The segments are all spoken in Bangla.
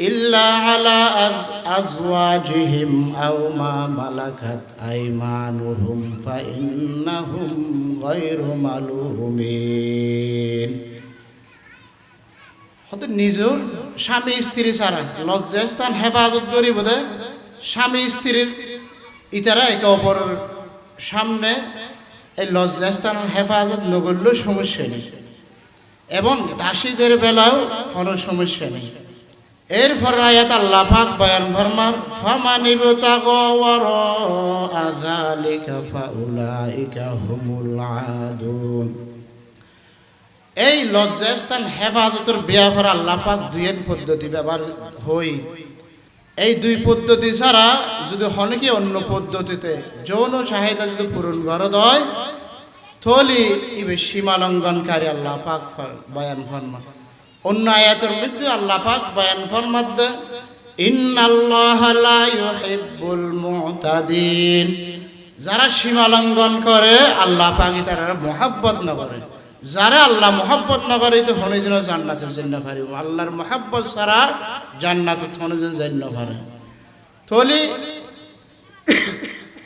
إلا على أز- أزواجهم أو ما ملكت أيمانهم فإنهم غير ملومين হয়তো নিজের স্বামী স্ত্রী ছাড়া লজ্জাস্থান হেফাজত করি বোধ স্বামী স্ত্রীর ইতারা একে অপরের সামনে এই লজ্জাস্থানের হেফাজত নগরলেও সমস্যা নেই এবং দাসীদের বেলাও কোনো সমস্যা নেই এরপর আয়াত আল্লাহ পাক বয়ান ফরমান ফামানিব তাগওয়ার আযালিকা ফাউলাইকা হুমুল আদুন। এই লজ্জাস্থান হেফাজতের বিয়া করা আল্লাহ পাক দুইয়ের পদ্ধতি ব্যবহার হই। এই দুই পদ্ধতি ছাড়া যদি হনকে অন্য পদ্ধতিতে যৌন চাহিদা যদি পূরণ করা হয় থলি ইবে সীমা লঙ্ঘনকারী আল্লাহ পাক বয়ান ফরমান। অন্য আয়াতের মধ্যে আল্লাহ পাক বয়ান ফরমাদ্দে যারা সীমা লঙ্ঘন করে, আল্লাহ পাকি তারা মোহাব্বত না করে। যারা আল্লাহ মোহাব্বত না করে তো হনুদিন জান্নাতের জন্য পারিব আল্লাহর মোহাব্বত ছাড়া জান্নাত হনুদিন জন্য পারে থলি,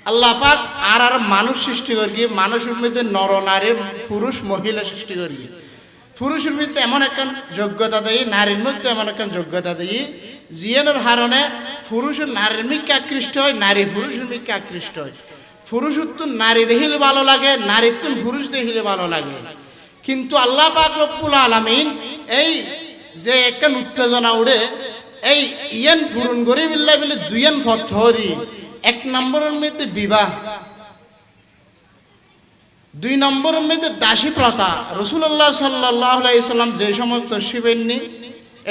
আল্লাহ পাক আর আর মানুষ সৃষ্টি করি মানুষের মধ্যে নর, নারী, পুরুষ, মহিলা সৃষ্টি করি পুরুষের মধ্যে এমন একখান যোগ্যতা দেই, নারীর মধ্যে এমন একখান যোগ্যতা দেই, জিয়ানোর হারণে পুরুষের নারীর মিকে আকৃষ্ট হয়, নারী পুরুষের মিকে আকৃষ্ট হয়। পুরুষের তো নারী দেখিলে ভালো লাগে নারীর তো পুরুষ দেখিলে ভালো লাগে। কিন্তু আল্লাহ পাক রব্বুল আলামিন এই যে একখান উত্তেজনা উড়ে, এই ইয়ান করে বিল্লা বিলে দুইয়ান ফত এক নম্বরের মধ্যে বিবাহ দুই নম্বরের মধ্যে দাসী প্রথা রসুল্লাহ সাল্লাহ সাল্লাম যে সমস্ত শিবেননি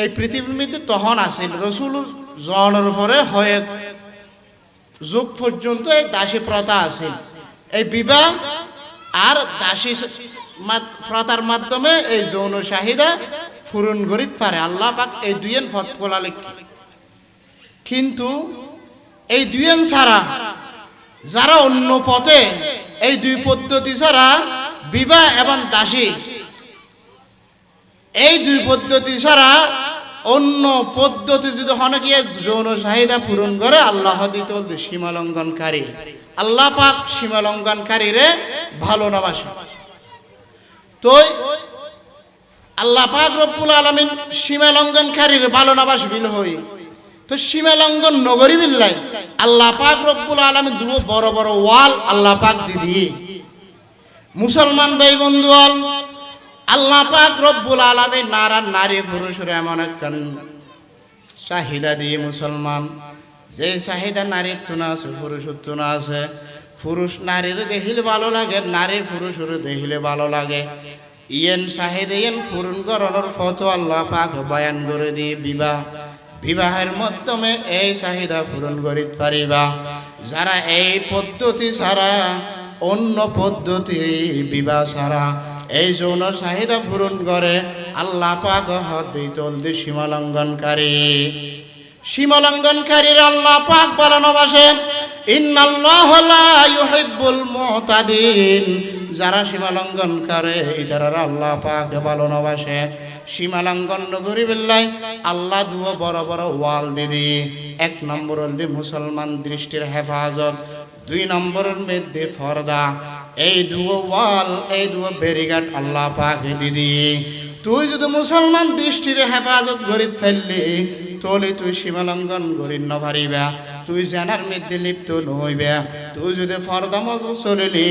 এই পৃথিবীর মধ্যে তখন আসেন রসুল জনের পরে হয়ে যুগ পর্যন্ত এই দাসী প্রথা আছে। এই বিবাহ আর দাসী প্রথার মাধ্যমে এই যৌন চাহিদা পূরণ করিত পারে। আল্লাহ পাক এই দুইয়েন ফত কিন্তু এই দুইয়েন ছাড়া যারা অন্য পথে, এই দুই পদ্ধতি ছাড়া বিবাহ এবং দাসী। এই দুই পদ্ধতি ছাড়া অন্য পদ্ধতি যদি অনেকে যৌন চাহিদা পূরণ করে আল্লাহ দিত সীমা লঙ্ঘনকারী আল্লাহ পাক সীমা লঙ্ঘনকারীরে ভালো নাবাসে তো আল্লাহ পাক রব্বুল আলমিন সীমা লঙ্ঘনকারীর ভালো নাবাস বিল হই। তো সীমা লঙ্ঘন নগরী বিল্লাই আল্লাহ পাক রব্বুল আলমিন দুটো বড় বড় ওয়াল আল্লাহ পাক দিদি মুসলমান ভাই বন্ধু আল্লাহ পাক রব্বুল আলমী নারা নারী পুরুষের এমন একখান চাহিদা দিয়ে মুসলমান। যে চাহিদা নারীর তুনা আছে পুরুষের তুনা আছে। পুরুষ নারীর দেখিলে ভালো লাগে, নারী পুরুষের দেখিলে ভালো লাগে। ইয়েন চাহিদা, ইয়েন পূরণ করানোর ফটো আল্লাহ পাক বয়ান করে দিয়ে বিবাহ বিবাহের মাধ্যমে এই চাহিদা পূরণ করিতে পারিবা। যারা এই পদ্ধতি ছাড়া, অন্য পদ্ধতি বিবাহ ছাড়া এই যৌন চাহিদা পূরণ করে, আল্লাহ পাক হদ্দি তলদি সীমা লঙ্ঘনকারী সীমা লঙ্ঘনকারীর আল্লাহ পাক বলানো বাসে যারা সীমা লঙ্ঘন করে যারা আল্লাহ পাক বালানো বাসে সীমা লঙ্ঘন নগরী বিল্লাই আল্লাহ দুও বড় বড় ওয়াল দিদি এক নম্বর দি মুসলমান দৃষ্টির হেফাজত, দুই নম্বরের মধ্যে ফর্দা। এই দুও ওয়াল, এই দুও বেরিঘাট আল্লাহ পাক দিদি তুই যদি মুসলমান দৃষ্টির হেফাজত করি ফেললি তলে তুই সীমালঙ্ঘন করি ন পারিবা তুই জেনার মধ্যে লিপ্ত নইবে। তুই যদি ফর্দা মতো চলিলি,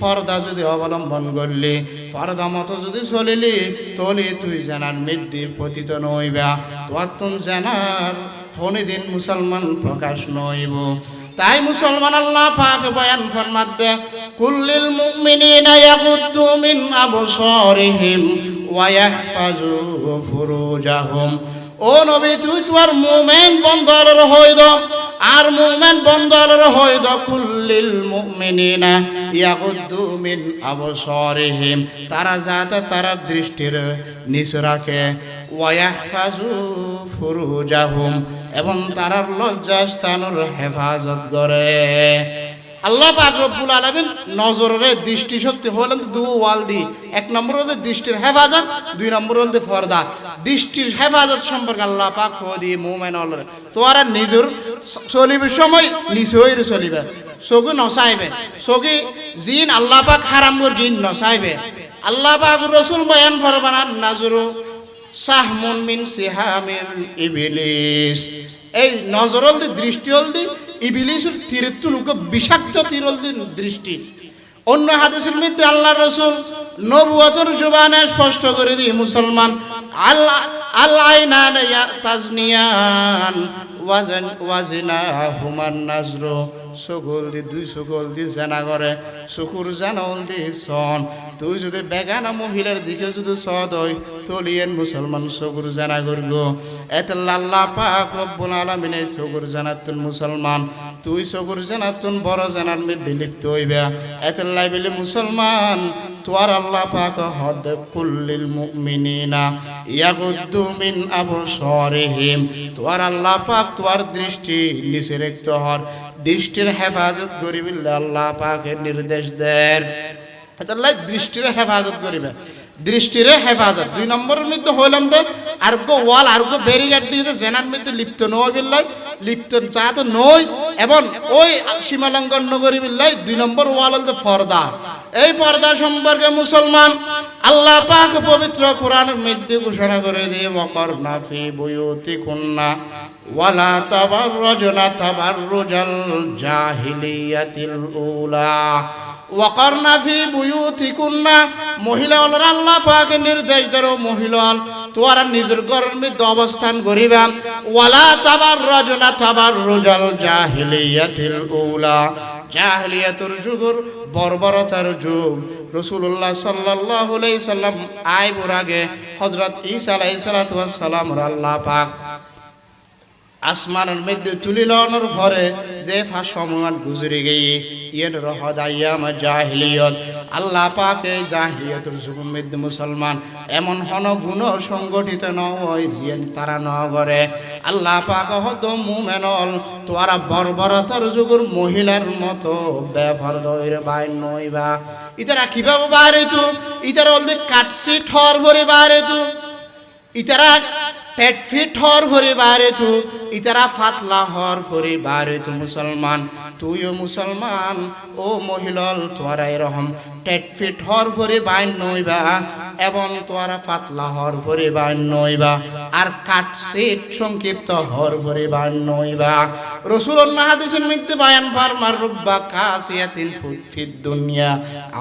ফর্দা যদি অবলম্বন করলি, ফর্দা মতো যদি চলিলি তলে তুই জেনার মধ্যে পতিত নইবা। তোর তুম জেনার হনিদিন মুসলমান প্রকাশ নইব। তাই মুসলমান আল্লাহ পাক বয়ান ফরমাতে কুল্লিল মুমিনিনা ইয়াগুদ্দু মিন আবসারিহিম ওয়া ইয়াহফাজু ফুরুজাহুম। ও নবী, তুই তোর মুমেন বন্দরের হইদ। আর মুমেন বন্দরের হইদ কুল্লিল মুমিনিনা ইয়াগুদ্দু মিন আবসারিহিম। তারা যাতে তারা দৃষ্টির নিচ রাখে। ওয়া ইয়াহফাজু ফুরুজাহুম। এবং তারার লজ্জাস্থানের হেফাজত করে। আল্লাহ পাক রব্বুল আলামিন নজরের দৃষ্টি শক্তি হলেন দু ওয়াল দি। এক নম্বর হলে দৃষ্টির হেফাজত, দুই নম্বর হলে পর্দা দৃষ্টির হেফাজত সম্পর্কে আল্লাহ পাক হদি মুমেন তোরা নিজের চলিবে সময় হইরে চলিবে। চকু নচাইবে। চকি জিন আল্লাহ পাক হারাম জিন নচাইবে। আল্লাহ পাক রসুল বয়ান ফরবানান নাজরু সাহমুন মিন সিহামিল ইবিলিস এই নজর দি দৃষ্টি হল দি ইবিলিসের তীরের তুলুক বিষাক্ত তীর হল দি দৃষ্টি। অন্য হাদিসের মধ্যে আল্লাহ রসুল নবুয়তর জবানে স্পষ্ট করে দি মুসলমান আল্লাহ আল্লাহ তাজনিয়ান ওয়াজন, ওয়াজিনা হুমান নাজরো সকল দি দুই সকল দি জানা করে, শুকুর জানল দি সন। তুই যদি বেগানা মহিলার দিকে যদি সদ হয় তলিয়েন মুসলমান শকুর জানা করব এত লাল্লা পাক রব্বুল আলামিনে শকুর জানাতুন মুসলমান। তুই চকুর জানাতুন বড় জানার মধ্যে লিপ্ত হইবা। এত লাইবিলে মুসলমান, তোয়ার আল্লাহ পাক হদ কুল্লিল মুমিনিনা, ইয়াগুদ্দু মিন আবসারিহিম। তোয়ার আল্লাহ পাক তোয়ার দৃষ্টি নিচে রাখতে হর, দৃষ্টির হেফাজত করিবিল্লা আল্লাহ পাকের নির্দেশ দেন। তাহলে দৃষ্টির হেফাজত করিবে। দৃষ্টির হেফাজত। দুই নম্বরের মধ্যে হইলাম দে আরোগ্য ওয়াল আরোগ্য ব্যারিগার দিয়ে জেনার মধ্যে লিপ্ত নয় বিল্লাই লিপ্ত চাহাতে নই এবং ওই সীমালঙ্ঘন নগরী বিল্লাই দুই নম্বর ওয়াল হল পর্দা। এই পর্দা সম্পর্কে মুসলমান আল্লাহ পাক পবিত্র কোরআনের মধ্যে ঘোষণা করে দিয়ে বকর নাফি বয়তি কন্যা ওয়ালা তাবার রজনা তাবার রোজাল জাহিলিয়াতিল উলা। ওয়াকারনা ফি বুয়ুতিকুন্না। মহিলা হল আল্লাহ পাক নির্দেশ দেরো মহিলা হল তোয়ারা নিজের ঘরের মধ্যে অবস্থান করিবা। ওয়ালা তাবার রজনা তাবার রোজাল জাহিলিয়াতিল উলা। জাহিলিয়াতুর যুগর বর্বরতার যুগ। রসুল্লাহ সাল্লাহ সাল্লাম আইবুর আগে হজরত ঈসা আলাই সালাম আল্লাহ পাক আসমানের মধ্যে তুলি তুলিলনের পরে যে ফাঁস সময় গুজরে গিয়ে, ইয়ের রহদাইয়াম জাহিলিয়ত। আল্লাহ পাকে জাহিলিয়তের যুগের মধ্যে মুসলমান এমন হন গুণ সংগঠিত নয় জিয়েন তারা ন করে। আল্লাহ পাক হত মুমেনল, তোয়ারা বর্বরতার যুগের মহিলার মতো ব্যবহার দইর বাই নইবা ইতারা কীভাবে বাইরে তু? ইতারা অলদে কাটছি ঠর ভরে বাইরে তু? ইতারা পেট ফিট হর ভরে বারে তু, ইতারা ফাতলা হর ভরে বারে তু মুসলমান। তুইও মুসলমান, ও মহিলল তোরা রহম। টেট ফিট হর ভরে বাইন নইবা, এবং তোরা ফাতলা হর ভরে বাইন নইবা। আর কাট সেট সংক্ষিপ্ত হর ভরে বাইন নইবা। রসুল হাদিসের মধ্যে বায়ান ফারমার রুব্বা কাসিয়াতিন ফিদ দুনিয়া,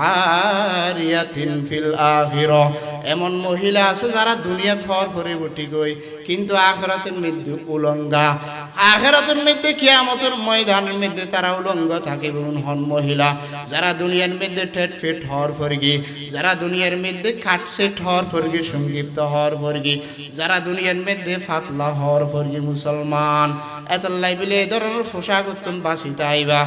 আরিয়াতিন ফিল আখিরা। এমন মহিলা আছে যারা দুনিয়া থর ফরে উঠি গই, কিন্তু আখরাতের মধ্যে উলঙ্গা। আখরাতের মধ্যে কিয়ামতের ময়দানের মধ্যে তারা উলঙ্গ থাকে বলুন হন মহিলা। যারা দুনিয়ার মধ্যে ঠেট ফেট হর ফরগি যারা দুনিয়ার মধ্যে কাটছে ঠর ফরগি সংক্ষিপ্ত হর ফরগি যারা দুনিয়ার মধ্যে ফাতলা হর ফরগি মুসলমান। এতলাই বিলে এই ধরনের পোশাক উত্তম বাসিতে আইবা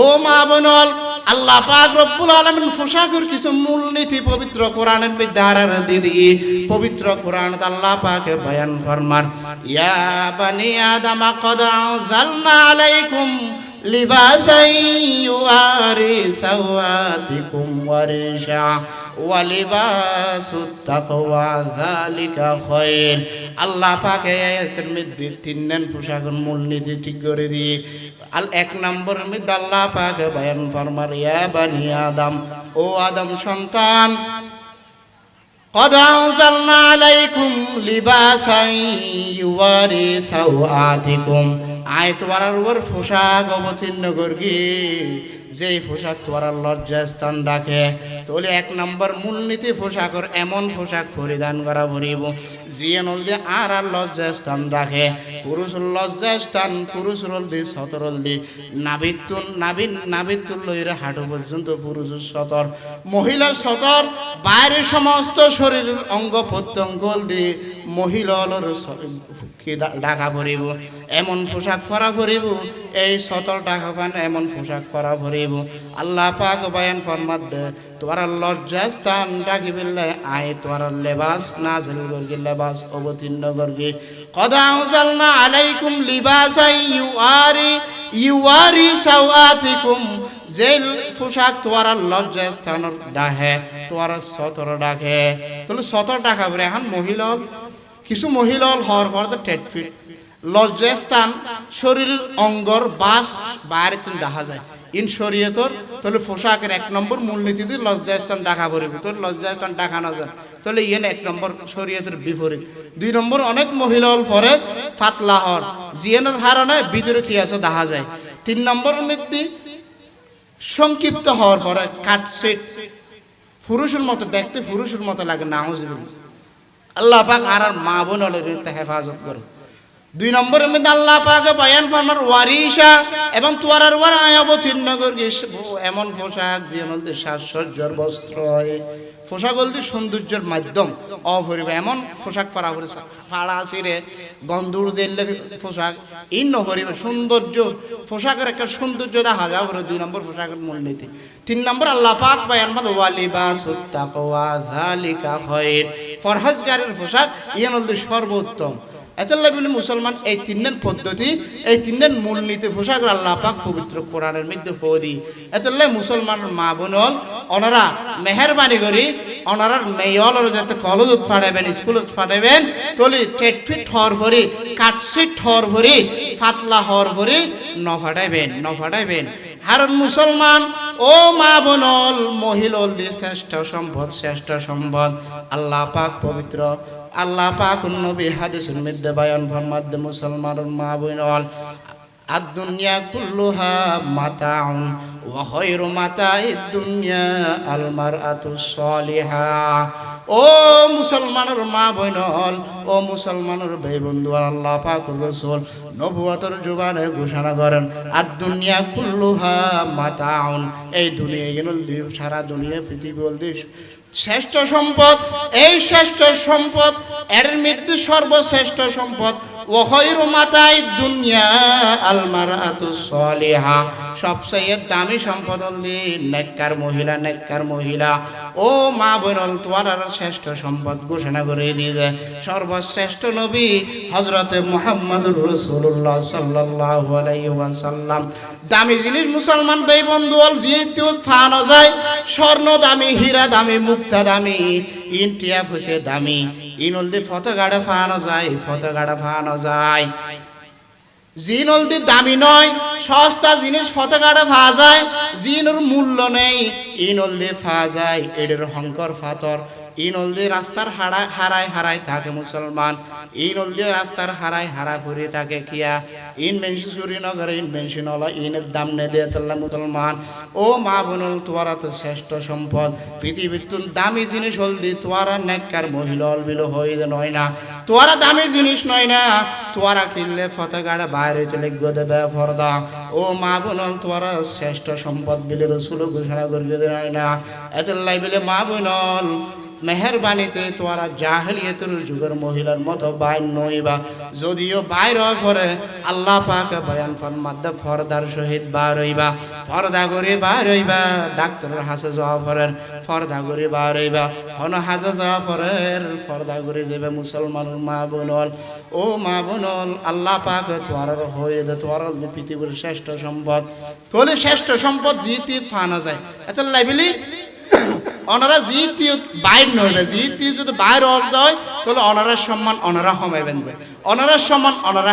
ও মা বনল, আল্লাহ পাক রব্বুল আলামিন পোশাকের কিছু মূলনীতি পবিত্র কোরআনের মধ্যে আরার দিদি, পবিত্র কোরআন আল্লাহ পাকে বয়ান ফরমান ইয়া বানি আদম, কদ আনজালনা আলাইকুম লিবাসাই ইউয়ারি সাওয়াতিকুম ওয়ারিশা ওয়ালিবাসুত তাকওয়া যালিকা খায়র আল্লাহ পাকে আয়াতের মধ্যে তিন নেন পোশাকের মূলনীতি ঠিক করে দিয়ে আল এক নম্বরের মধ্যে আল্লাহ পাকে বয়ান ফরমার ইয়া বানি আদম ও আদম সন্তান قد أنزلنا عليكم لباسا يواري سوآتكم আয় তোমার উপর পোশাক অবতীর্ণ করগি যে পোশাক তোমার লজ্জা স্থান রাখে, তাহলে এক নম্বর মূলনীতি পোশাকর এমন পোশাক পরিধান করা ভরিব যিয়ে নলদি আর আর লজ্জা স্থান রাখে। পুরুষের লজ্জা স্থান পুরুষের দি সতরল দি নাবিতুন, নাবিন, নাবিতুল লইরে হাঁটু পর্যন্ত পুরুষের সতর। মহিলার সতর, বাইরে সমস্ত শরীরের অঙ্গ প্রত্যঙ্গ দি মহিলার ঢাকা পরিব এমন পোশাক পরা পরিব এই সতর টাকা পান এমন পোশাক পরা পরিব। আল্লাহ পাক বায়ান ফরমাত দে তোমার লজ্জা স্থান ডাকি বিল্লে আয় তোমার লেবাস, নাজিল করগি লেবাস অবতীর্ণ করগি কদা আউজালনা আলাইকুম লিবাসাই ইউআরি ইউআরি সাওয়াতিকুম যে পোশাক তোমার লজ্জা স্থান ডাহে তোমার সতর ডাকে। তাহলে সতর টাকা পরে এখন মহিলা কিছু মহিলা হওয়ার পর তো টেট ফিট। লজ্জাস্থান, শরীরের অঙ্গর বাস বাইরে তুমি দেখা যায়। ইন শরীয়তর, তাহলে পোশাকের এক নম্বর মূলনীতিতে লজ্জাস্থান ডাকা পড়বে। তোর লজ্জাস্থান ডাকা না যায়, তাহলে ইয়েন এক নম্বর শরীয়তের বিপরীত। দুই নম্বর, অনেক মহিলা হল পরে ফাতলা হর জিয়ানোর হারানে ভিতরে কি আছে দেখা যায়। তিন নম্বর মধ্যে সংক্ষিপ্ত হওয়ার পরে কাটসেট পুরুষের মতো, দেখতে পুরুষের মতো লাগে না আল্লাহ পাক আর আর মা বোন হেফাজত করে। দুই নম্বরের মধ্যে আল্লাহ পাকে বয়ান ফরমার ওয়ারিসা এবং তোয়ার ওয়ার অবতীর্ণ করি এমন পোশাক যে মধ্যে সাজসজ্জার বস্ত্র হয় পোশাক বলতে সৌন্দর্যের মাধ্যম। অপরিব এমন পোশাক পরা করে ফাড়া আসিরে গন্ধুর দিলে পোশাক। এই নকরিবে সৌন্দর্য, পোশাকের একটা সৌন্দর্য দেখা যাও করে দুই নম্বর পোশাকের মূলনীতি। তিন নম্বর আল্লাহ পাক বয়ান বল ওয়ালিবাস তাকওয়া যালিকা খায়র ফরহাজগারের পোশাক ইয়ান সর্বোত্তম। এতল্লা বলে মুসলমান এই তিনজন পদ্ধতি, এই তিনজন মূলনীতি পোশাক আল্লাহ পাক পবিত্র কোরআনের মধ্যে হদি এতল্লা মুসলমানের মা বোনল ওনারা মেহরবানি করি ওনারার মেয়লর যাতে কলেজত ফাটাবেন স্কুলত ফাটাবেন তলি টেট ফিট হর ভরি কাটসিট হর ভরি, ফাতলা হর ভরি ন ফাটাইবেন ন মুসলমান, ও মা বোনল মহিলল শ্রেষ্ঠ সম্পদ শ্রেষ্ঠ সম্পদ, আল্লাহ পাক পবিত্র আল্লাহ পাখুন নবী হাদিসের মধ্যে বায়ান ফরমাদ্দে মুসলমান মা বইন আদ-দুনিয়া কুল্লুহা মাতাউন ওয়া মাতা মাতাইদ দুনিয়া আল মারআতুস সলিহা। ও মুসলমানের মা বইনল ও মুসলমানের ভাই বন্ধু আল্লাহ পাকুর রসুল নবুয়তর জোবানে ঘোষণা করেন আর দুনিয়া কুল্লুহা মাতাউন। এই দুনিয়া গেল, সারা দুনিয়া পৃথিবী বল দিস শ্রেষ্ঠ সম্পদ, এই শ্রেষ্ঠ সম্পদ, এর মৃত্যু সর্বশ্রেষ্ঠ সম্পদ মাতাই দুনিয়া সবচেয়ে সম্পদ মহিলা মহিলা। মা সম্পদ ঘোষণা সর্বশ্রেষ্ঠ নবী হজরতে মোহাম্মদুর রসুল্লাহ সাল্লাহ আলাইসাল্লাম দামি জিনিস মুসলমান ভাই বন্ধু অল জিহিত ফানো যায়, স্বর্ণ দামি, হীরা দামি, মুক্তা দামি ইন্টিয়া ফুসে দামি। ইনলদি ফতগাড়া ফানো যায়, ফতগাড়া ফানো যায়। জিনলদি দামি নয়, সস্তা জিনিস ফতগাড়া ফা যায়, জিনর মূল্য নেই, ইনলদি ফা যায়, এডের হংকর ফাতর। ইনলদি রাস্তার হারায় হারায় হারায় থাকে মুসলমান। এই ইনলদি রাস্তার হারায় হারা ফুরি থাকে কিয়া ইন মেনসি চুরি নগরে ইন মেনসি নলা ইনের দাম নে দিয়ে তাল্লা মুসলমান। ও মা বোনল, তোয়ারা তো শ্রেষ্ঠ সম্পদ। পৃথিবীর তুন দামি জিনিস হলদি, তোয়ারা নেককার মহিলা অলবিল হয়ে নয় না। তোয়ারা দামি জিনিস নয় না। তোয়ারা কিনলে ফতেগাড়ে বাইরে চলে দেবে ফরদা। ও মা বোনল, তোয়ারা শ্রেষ্ঠ সম্পদ বিলে রসুল ঘোষণা করবে নয় না। এত লাই বিলে, মা বোনল মেহরবানিতে তোরা জাহেলিয়তের যুগের মহিলার মতো বাইর নইবা যদিও বাইর করে আল্লাহ পাকে বয়ান ফরমাদ্দে ফরদার সহিত বার হইবা। ফরদা করে বার হইবা, ডাক্তারের হাসে যাওয়া ফরের ফরদা করে বার হইবা। হন হাসে যাওয়া ফরের ফরদা করে যাবে মুসলমানের মা বোনল ও মা বোনল আল্লাহ পাকে তোয়ার হয়ে দে তোয়ার পৃথিবীর শ্রেষ্ঠ সম্পদ। তোলে শ্রেষ্ঠ সম্পদ জিতি ফানো যায়। এত লাইবিলি ওনারা জিতি বাইর নইবে জিতি যদি বাইর হয় তাহলে অনারার সম্মান অনারা হমাইবেন দেয়। অনারার সম্মান অনারা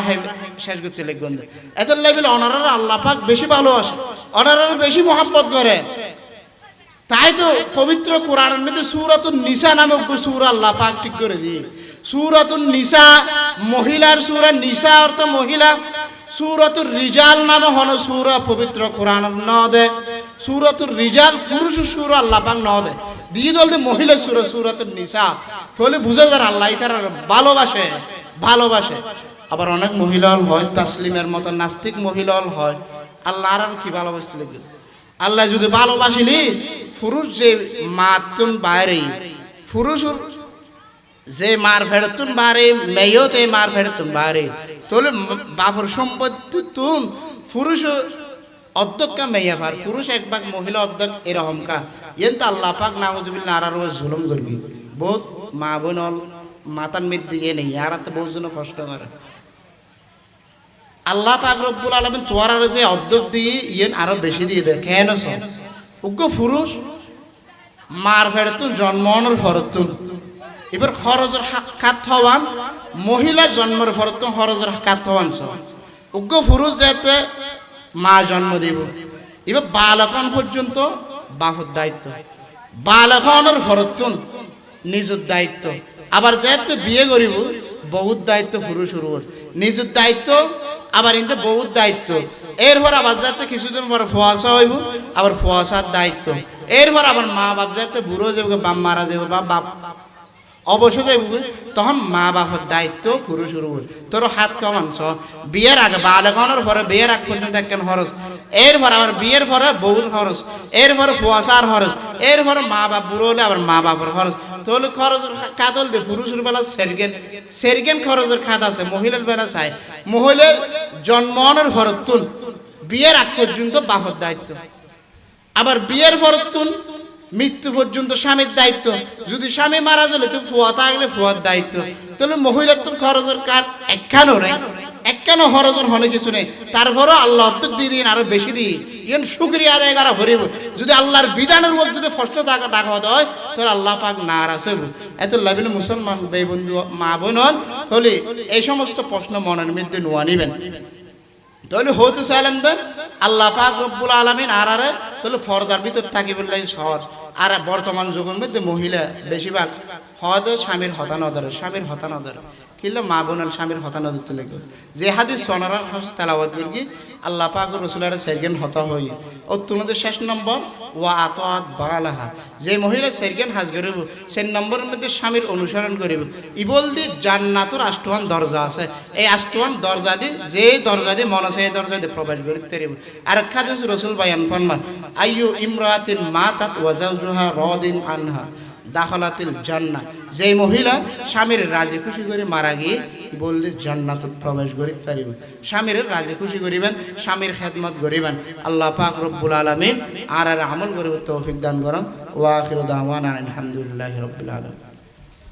শেষ করতে লিখবেন দেয় এত লেভেল অনারার আল্লাহ পাক বেশি ভালোবাসে, অনারার বেশি মহাব্বত করে। তাই তো পবিত্র কোরআনের মধ্যে সুরাতুন নিসা নামক সুর আল্লাহ পাক ঠিক করে দিয়ে, সুরাতুন নিসা মহিলার সুরা, নিসা অর্থ মহিলা, সুরতুর রিজাল নামে হন সুরা পবিত্র কোরআন ন দে সুরতুর রিজাল পুরুষ সুর আল্লাহ পাক ন দে দিয়ে দল মহিলা সুর সুরতুর নিসা। তাহলে বুঝা যায় আল্লাহ তার ভালোবাসে ভালোবাসে। আবার অনেক মহিলাল হয়, তাসলিমের মতো নাস্তিক মহিলাল হয়। আল্লাহ আর কি ভালোবাসতে আল্লাহ যদি ভালোবাসিলি পুরুষ যে মাতুন বাইরে পুরুষ যে মার ফেরতুন বারে মেয়েও তে মার ফেরতুন বারে তোলে বাফর সম্পত্তি তুন পুরুষ অধ্যক্ষ মেয়ে ফার পুরুষ এক ভাগ, মহিলা অধ্যক্ষ এরকম কা ইয়েন আল্লাহ পাক নাউজুবিল্লাহ আর আরও জুলুম করবি। বহুত মা বোন মাতার মৃত্যু ইয়ে নেই, আর তো বহু জন কষ্ট করে। আল্লাহ পাক রব্বুল আলমিন তোয়ার যে অধ্যক্ষ দিয়ে ইয়েন আরও বেশি দিয়ে দেয়, কেন উগ্র পুরুষ, মার ফেরতুন জন্মনের ফরতুন। এবার খরচের কাত হওয়ান, মহিলা জন্মের পর তো খরচের কাত হওয়ান উগ্র পুরুষ যাতে মা জন্ম দিব। এবার বালকন পর্যন্ত বাপর দায়িত্ব। বালকনের ভরতুন নিজের দায়িত্ব। আবার যেতে বিয়ে করিব, বহুত দায়িত্ব পুরুষ পুরুষ নিজের দায়িত্ব, আবার ইনতে বহুত দায়িত্ব। এরপর আবার যাতে কিছুদিন পর ফোয়াশা হইব, আবার ফোয়াশার দায়িত্ব। এরপর আবার মা বাপ যাতে বুড়ো যাবে, বাপ মারা যাবে বা বাপ অবশ্য তখন মা বাপের দায়িত্ব পুরুষ পুরুষ তোর হাত কমানছ বিয়ের আগে বালকনের পরে বিয়ের আগ পর্যন্ত একখান খরচ এরপর আবার বিয়ের পরে বউর খরচ এরপরে ফুয়াশার খরচ এরপরে মা বাপ বুড়ো হলে আবার মা বাপের খরচ তাহলে খরচের কাতল দে পুরুষের বেলা সেরগেন সেরগেন খরচের খাত আছে মহিলার বেলা চাই। মহিলার জন্মনের খরচ তুন বিয়ের আগ পর্যন্ত বাপের দায়িত্ব। আবার বিয়ের ফরতুন মৃত্যু পর্যন্ত স্বামীর দায়িত্ব। যদি স্বামী মারা গেলে তো ফুয়া থাকলে ফুয়ার দায়িত্ব। তাহলে মহিলার তো খরচের কার একখানো নেই। একখানো খরচের হলে কিছু নেই। তারপরও আল্লাহ তো দিয়ে দিন আরও বেশি দিই ইন শুক্রিয়া আদায় করা ভরিব যদি আল্লাহর বিধানের মধ্যে যদি ফষ্ট টাকা টাকা হয়, তাহলে আল্লাহ পাক নারাজ হইব। এত লাভিল মুসলমান ভাই বন্ধু, মা বোন হন, তাহলে এই সমস্ত প্রশ্ন মনের মধ্যে নোয়া নিবেন। তাহলে হতে চাইলাম দে আল্লাহ পাক রব্বুল আলমিন আর আরে তাহলে ফরদার ভিতর থাকি বললে সহজ। আর বর্তমান যুগের মধ্যে মহিলা বেশিরভাগ হদ স্বামীর হতানদর স্বামীর হতানদর। কিনলে মা বোনের স্বামীর হতানদর তুলে গেল যে হাদিস সোনার তেলাওয়াত করি আল্লাহ পাক রসুলের সেরগেন হতা হই। ও তোমাদের শেষ নম্বর, ওয়া আতাত বালাহা। যে মহিলা সেরগেন হাজ করিব, সেই নম্বরের মধ্যে স্বামীর অনুসরণ করিব। ইবল দি জান্নাতুর আষ্টওয়ান দরজা আছে। এই আষ্টওয়ান দরজা দি যে দরজা দি মন আছে, এই দরজা দি প্রবেশ করিতে পারিব। আর খাদিস রসুল বায়ান ফরমান, আইয়ু ইমরাতিন মাতাত ওয়াজাউজুহা রাদিন আনহা। দাখলাতিল জান্না যে মহিলা স্বামীর রাজি খুশি করে মারা গিয়ে বললে, জান্নাতত প্রবেশ করিতে পারিবেন স্বামীর রাজি খুশি করিবেন, স্বামীর খেদমত করিবেন। আল্লাহ পাক রব্বুল আলমিন আর আর আমল করিব তৌফিক দান করম ওয়াখির দাওয়ান আলহামদুলিল্লাহ রব্বুল আলামিন।